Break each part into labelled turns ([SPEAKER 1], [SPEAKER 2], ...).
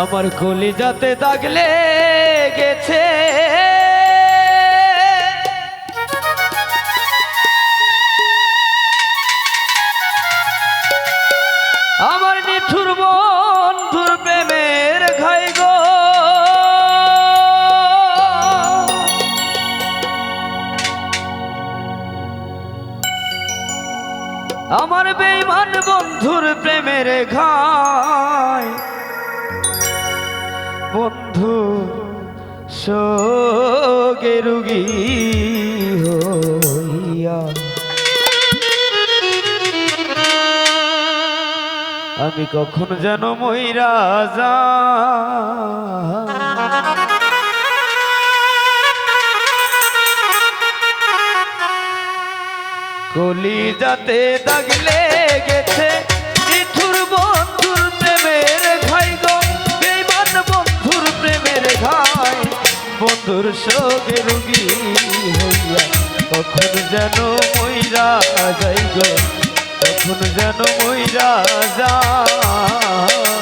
[SPEAKER 1] আমার কলি যাতে দাগলে গেছে আমার নিঠুর বন্ধুর প্রেমের ঘাই গো। আমার বেইমান বন্ধুর প্রেমের ঘাই। বন্ধু সোগে হইয়া। আমি কখন যেন মইরা যা। কলি যাতে দাগলে গেছে নিঠুর বন্ধুর ঘাই বন্ধুর সঙ্গে রুগী হইয়া তখন যেন মইরা যাই গো তখন যেন মইরা যায়।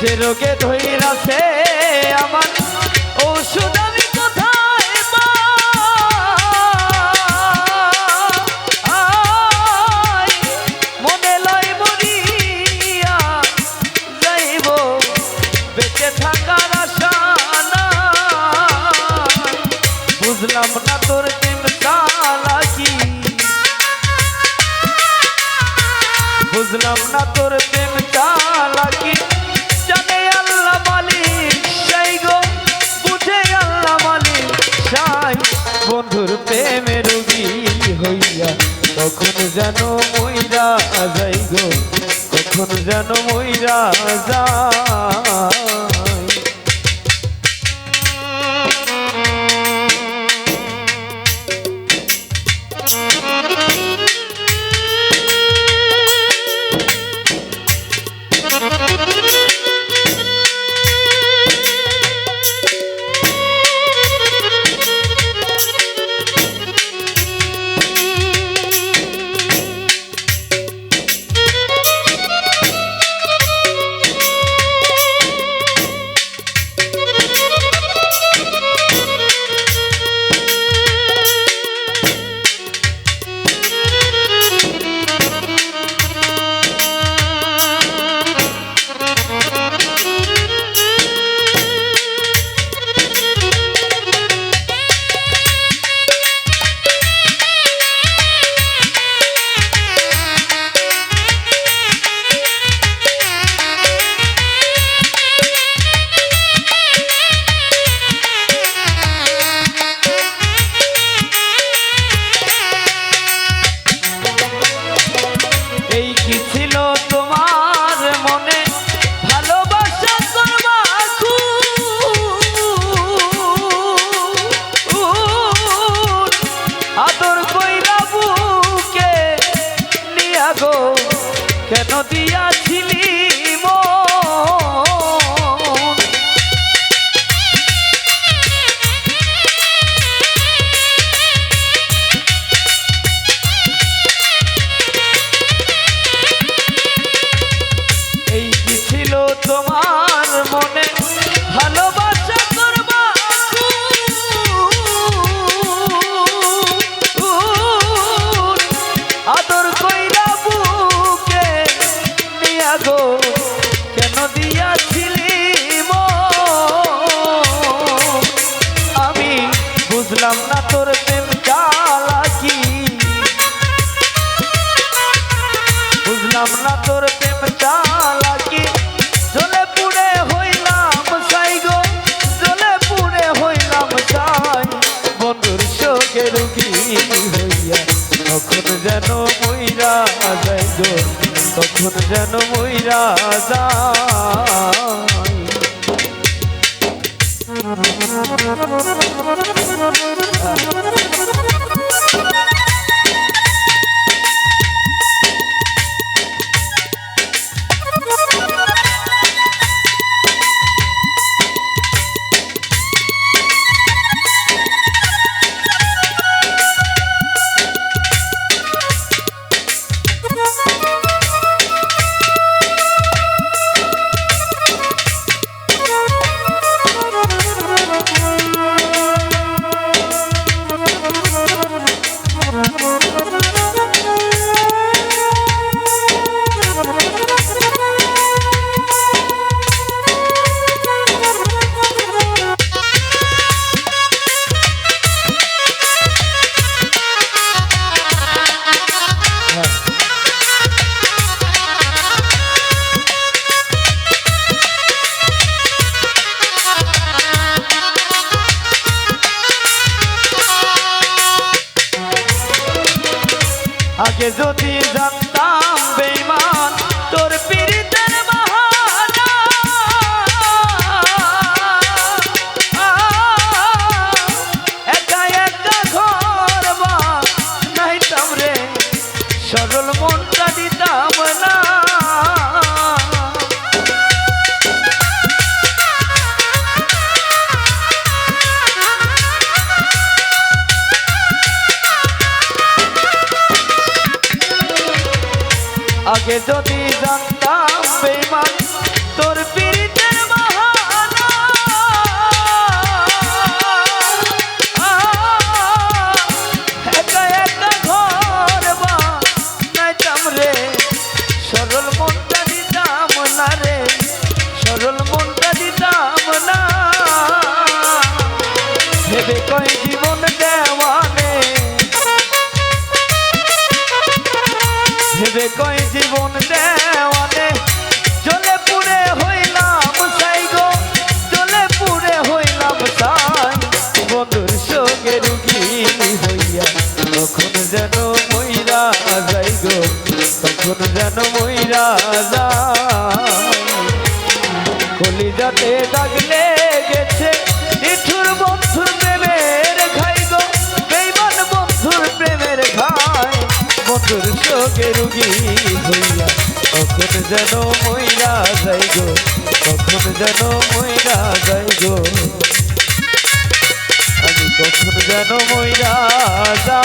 [SPEAKER 1] যে রোগে ধইরাছে আমার ওষুধ যেন মইরা যাই গো কখন যেন মইরা যায় কি ছিল তোমার জীবন যেন মইরা যায় যদি জানতাম বেমান গো তখন যেন মইরা যা কলিজাতে দাগ গেছে নিঠুর বন্ধুর প্রেমের খাই গো, বেইমান বন্ধুর প্রেমের খাই বন্ধুর চোখে রুগী হইয়া কখন যেন মইরা যাই গো কখন যেন মইরা যাই গো। তখন যেন মইরা যা